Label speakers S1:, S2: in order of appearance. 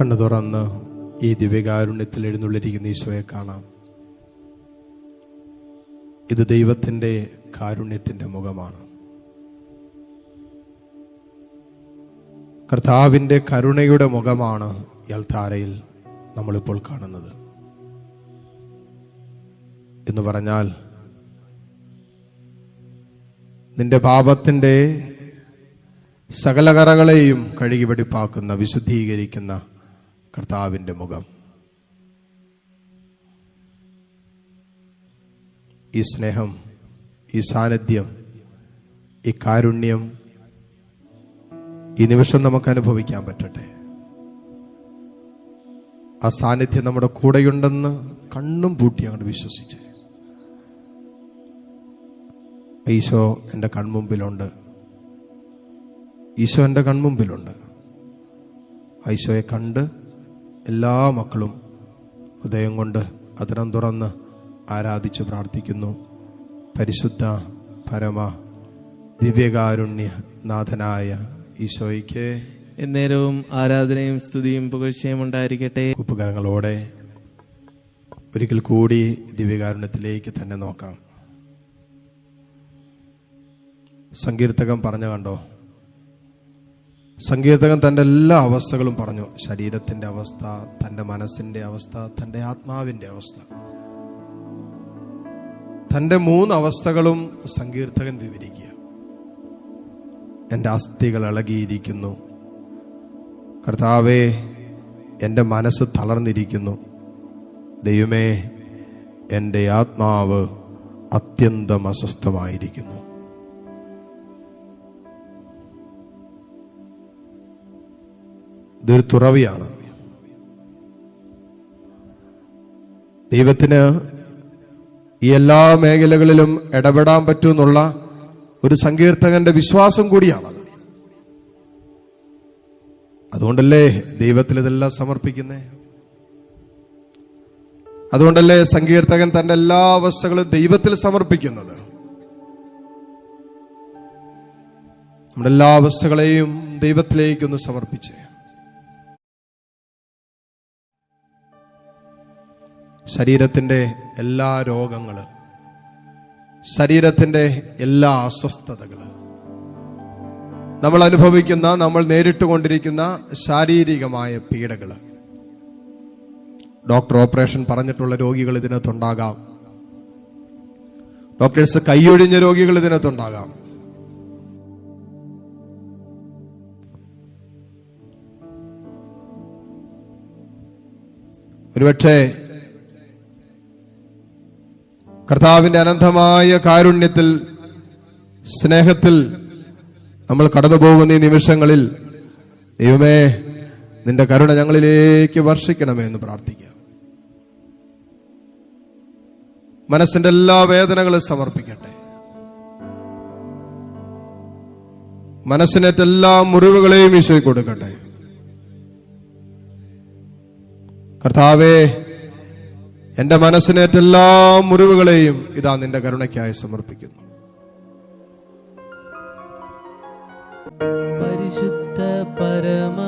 S1: കണ്ണു തുറന്ന് ഈ ദിവ്യകാരുണ്യത്തിൽ എഴുന്നള്ളിരിക്കുന്ന ഈശോയെ കാണാം. ഇത് ദൈവത്തിന്റെ കാരുണ്യത്തിന്റെ മുഖമാണ്. കർത്താവിന്റെ കരുണയുടെ മുഖമാണ് യൽത്താരയിൽ നമ്മളിപ്പോൾ കാണുന്നത്. എന്ന് പറഞ്ഞാൽ നിന്റെ പാപത്തിന്റെ സകലകറകളെയും കഴുകി വിശുദ്ധീകരിക്കുന്ന കർത്താവിന്റെ മുഖം. ഈ സ്നേഹം ഈ സാന്നിധ്യം ഈ കാരുണ്യം ഈ നിമിഷം നമുക്ക് അനുഭവിക്കാൻ പറ്റട്ടെ. ആ സാന്നിധ്യം നമ്മുടെ കൂടെയുണ്ടെന്ന് കണ്ണും പൂട്ടി അങ്ങോട്ട് വിശ്വസിച്ച്. ഈശോ എന്റെ കൺമുമ്പിലുണ്ട്. ഈശോ എന്റെ കൺമുമ്പിലുണ്ട്. ഈശോയെ കണ്ട് എല്ലാ മക്കളും ഹൃദയം കൊണ്ട് അതിനം തുറന്ന് ആരാധിച്ച് പ്രാർത്ഥിക്കുന്നു. പരിശുദ്ധ പരമ ദിവ്യകാരുണ്യ നാഥനായ ഈശോയ്ക്ക്
S2: എന്നേരവും ആരാധനയും സ്തുതിയും പുകഴ്ചയും ഉണ്ടായിരിക്കട്ടെ.
S1: ഉപകരണങ്ങളോടെ ഒരിക്കൽ കൂടി ദിവ്യകാരുണ്യത്തിലേക്ക് തന്നെ നോക്കാം. സങ്കീർത്തകം പറഞ്ഞു കണ്ടോ? സങ്കീർത്തകൻ തന്റെ എല്ലാ അവസ്ഥകളും പറഞ്ഞു. ശരീരത്തിന്റെ അവസ്ഥ തന്റെ മനസ്സിന്റെ അവസ്ഥ തന്റെ ആത്മാവിന്റെ അവസ്ഥ. തന്റെ മൂന്ന് അവസ്ഥകളും സങ്കീർത്തകൻ വിവരിക്കുക. എന്റെ അസ്ഥികൾ ഇളകിയിരിക്കുന്നു. കർത്താവേ എന്റെ മനസ്സ് തളർന്നിരിക്കുന്നു. ദൈവമേ എന്റെ ആത്മാവ് അത്യന്തം അസ്വസ്ഥമായിരിക്കുന്നു. ഇതൊരു തുറവിയാണ്. ദൈവത്തിന് ഈ എല്ലാ മേഖലകളിലും ഇടപെടാൻ പറ്റുമെന്നുള്ള ഒരു സങ്കീർത്തകന്റെ വിശ്വാസം കൂടിയാണ് അതുകൊണ്ടല്ലേ ദൈവത്തിൽ ഇതെല്ലാം സമർപ്പിക്കുന്നേ? അതുകൊണ്ടല്ലേ സങ്കീർത്തകൻ തന്റെ എല്ലാ അവസ്ഥകളും ദൈവത്തിൽ സമർപ്പിക്കുന്നത്? നമ്മുടെ എല്ലാ അവസ്ഥകളെയും ദൈവത്തിലേക്കൊന്ന് സമർപ്പിച്ച്. ശരീരത്തിന്റെ എല്ലാ രോഗങ്ങൾ ശരീരത്തിന്റെ എല്ലാ അസ്വസ്ഥതകൾ നമ്മൾ അനുഭവിക്കുന്ന നമ്മൾ നേരിട്ട് കൊണ്ടിരിക്കുന്ന ശാരീരികമായ പീഡകൾ ഡോക്ടർ ഓപ്പറേഷൻ പറഞ്ഞിട്ടുള്ള രോഗികൾ ഇതിനകത്തുണ്ടാകാം. ഡോക്ടേഴ്സ് കൈയൊഴിഞ്ഞ രോഗികൾ ഇതിനകത്തുണ്ടാകാം. ഒരുപക്ഷെ കർത്താവിന്റെ അനന്തമായ കാരുണ്യത്തിൽ സ്നേഹത്തിൽ നമ്മൾ കടന്നു പോകുന്ന ഈ നിമിഷങ്ങളിൽ ദൈവമേ നിന്റെ കരുണ ഞങ്ങളിലേക്ക് വർഷിക്കണമേ എന്ന് പ്രാർത്ഥിക്കാം. മനസ്സിന്റെ എല്ലാ വേദനകളും സമർപ്പിക്കട്ടെ. മനസ്സിനേറ്റ എല്ലാ മുറിവുകളെയും ഈശോയ്ക്ക് കൊടുക്കട്ടെ. കർത്താവേ എന്റെ മനസ്സിനേറ്റ എല്ലാ മുറിവുകളെയും ഇതാ നിന്റെ കരുണയ്ക്കായി സമർപ്പിക്കുന്നു.
S2: പരിശുദ്ധ പരമ